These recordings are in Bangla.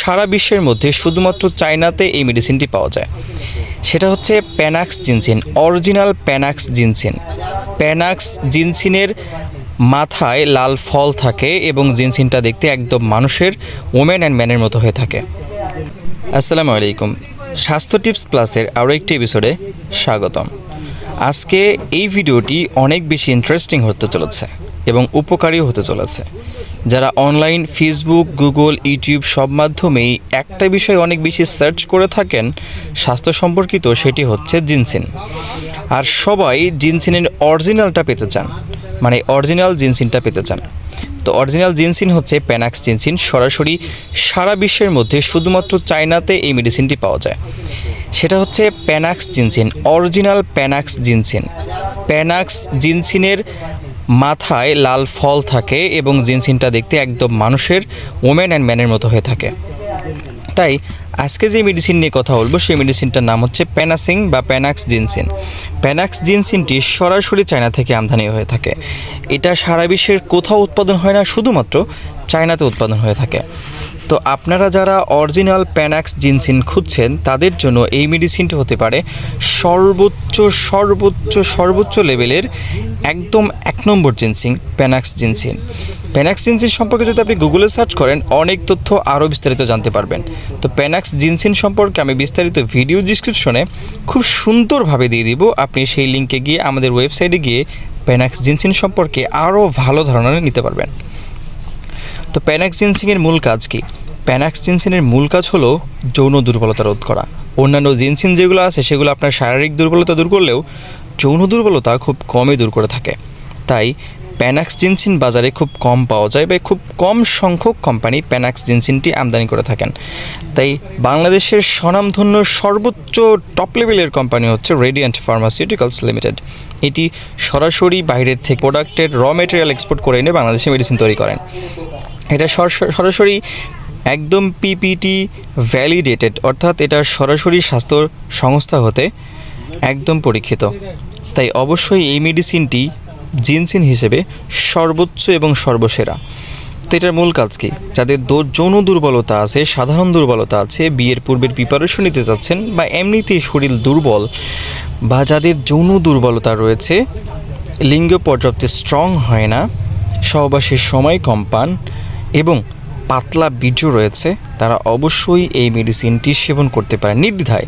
সারা বিশ্বের মধ্যে শুধুমাত্র চায়নাতে এই মেডিসিনটি পাওয়া যায়। সেটা হচ্ছে panax ginseng, original panax ginseng. Panax জিনসিনের মাথায় লাল ফল থাকে এবং জিনসিনটা দেখতে একদম মানুষের ওমেন অ্যান্ড ম্যানের মতো হয়ে থাকে। আসসালামু আলাইকুম। স্বাস্থ্য টিপস প্লাসের আরও একটি এপিসোডে স্বাগতম। আজকে এই ভিডিওটি অনেক বেশি ইন্টারেস্টিং হতে চলেছে। এবং উপকারীও হতে চলেছে। যারা অনলাইন ফেসবুক, গুগল, ইউটিউব সব মাধ্যমেই একটা বিষয় অনেক বেশি সার্চ করে থাকেন, স্বাস্থ্য সম্পর্কিত সেটি হচ্ছে জিনসিন। আর সবাই জিনসিনের অরিজিনালটা পেতে চান মানে অরিজিনাল জিনসিনটা পেতে চান। তো অরিজিনাল জিনসিন হচ্ছে প্যানাক্স জিনসিন, সরাসরি সারা বিশ্বের মধ্যে শুধুমাত্র চায়নাতে এই মেডিসিনটি পাওয়া যায়। সেটা হচ্ছে panax ginseng, original panax ginseng. Panax জিনসিনের মাথায় লাল ফল থাকে এবং জিনসিনটা দেখতে একদম মানুষের ওমেন অ্যান্ড ম্যানের মতো হয়ে থাকে। তাই আজকে যে মেডিসিন নিয়ে কথা বলব, সেই মেডিসিনটার নাম হচ্ছে প্যানাসিং বা প্যানাক্স জিনসিন প্যানাক্স জিনসিনটি সরাসরি চায়না থেকে আমদানি হয়ে থাকে। এটা সারা বিশ্বের কোথাও উৎপাদন হয় না, শুধুমাত্র চায়নাতে উৎপাদন হয়ে থাকে। তো আপনারা যারা অরিজিনাল প্যানাক্স জিনসিন খুঁজছেন, তাদের জন্য এই মেডিসিনটি হতে পারে সর্বোচ্চ সর্বোচ্চ সর্বোচ্চ লেভেলের একদম এক number ginseng panax ginseng panax ginseng সম্পর্কে যদি আপনি গুগলে সার্চ করেন, অনেক তথ্য আরও বিস্তারিত জানতে পারবেন। তো প্যানাক্স জিনসিন সম্পর্কে আমি বিস্তারিত ভিডিও ডিসক্রিপশনে খুব সুন্দরভাবে দিয়ে দিব। আপনি সেই লিঙ্কে গিয়ে আমাদের ওয়েবসাইটে গিয়ে প্যানাক্স জিনসিন সম্পর্কে আরও ভালো ধারণা নিতে পারবেন। তো প্যানাক্স জিনসিংয়ের মূল কাজ কী? প্যানাক্স জিনসিনের মূল কাজ হলো যৌন দুর্বলতা রোধ করা। অন্যান্য জিনসিন যেগুলো আছে, সেগুলো আপনার শারীরিক দুর্বলতা দূর করলেও যৌন দুর্বলতা খুব কমই দূর করে থাকে। তাই প্যানাক্স জিনসিন বাজারে খুব কম পাওয়া যায় বা খুব কম সংখ্যক কোম্পানি প্যানাক্স জিনসিনটি আমদানি করে থাকেন। তাই বাংলাদেশের স্বনামধন্য সর্বোচ্চ টপ লেভেলের কোম্পানি হচ্ছে রেডিয়েন্ট ফার্মাসিউটিক্যালস লিমিটেড এটি সরাসরি বাইরের থেকে প্রোডাক্টের র মেটেরিয়াল এক্সপোর্ট করে এনে বাংলাদেশে মেডিসিন তৈরি করেন। এটা সর- সরাসরি একদম পিপিটি ভ্যালিডেটেড অর্থাৎ এটা সরাসরি স্বাস্থ্য সংস্থা হতে একদম পরীক্ষিত। তাই অবশ্যই এই মেডিসিনটি জিনসিন হিসেবে সর্বোচ্চ এবং সর্বসেরা। তো এটার মূল কাজ কি? যাদের যৌন দুর্বলতা আছে, সাধারণ দুর্বলতা আছে, বিয়ের পূর্বের প্রিপারেশন নিতে চাচ্ছেন বা এমনিতেই শরীর দুর্বল বা যাদের যৌন দুর্বলতা রয়েছে, লিঙ্গ পর্যাপ্ত স্ট্রং হয় না, সহবাসের সময় কম পান এবং পাতলা বীর্য রয়েছে, তারা অবশ্যই এই মেডিসিনটি সেবন করতে পারে। নির্দ্বিধায়,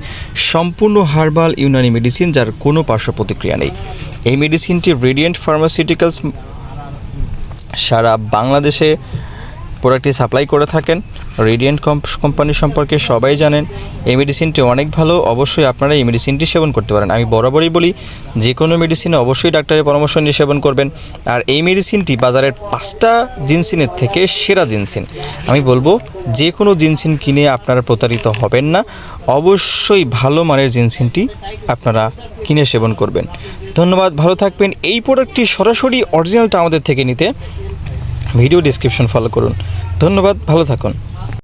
সম্পূর্ণ হার্বাল ইউনানি মেডিসিন যার কোনো পার্শ্ব প্রতিক্রিয়া নেই। এই মেডিসিনটি রেডিয়েন্ট ফার্মাসিউটিক্যালস সারা বাংলাদেশে প্রোডাক্টটি সাপ্লাই করে থাকেন। রেডিয়েন্ট কোম্পানি সম্পর্কে সবাই জানেন, এই মেডিসিনটি অনেক ভালো, অবশ্যই আপনারা এই মেডিসিনটি সেবন করতে পারেন। আমি বরাবরই বলি যে কোনো মেডিসিনে অবশ্যই ডাক্তারের পরামর্শ নিয়ে সেবন করবেন। আর এই মেডিসিনটি বাজারের পাঁচটা জিনসিনের থেকে সেরা জিনসিন। আমি বলব যে কোনো জিনসিন কিনে আপনারা প্রতারিত হবেন না। অবশ্যই ভালো মানের জিনসিনটি আপনারা কিনে সেবন করবেন। ধন্যবাদ, ভালো থাকবেন। এই প্রোডাক্টটি সরাসরি অরিজিনালটা আমাদের থেকে নিতে ভিডিও ডিসক্রিপশন ফলো করুন। ধন্যবাদ ভালো থাকুন।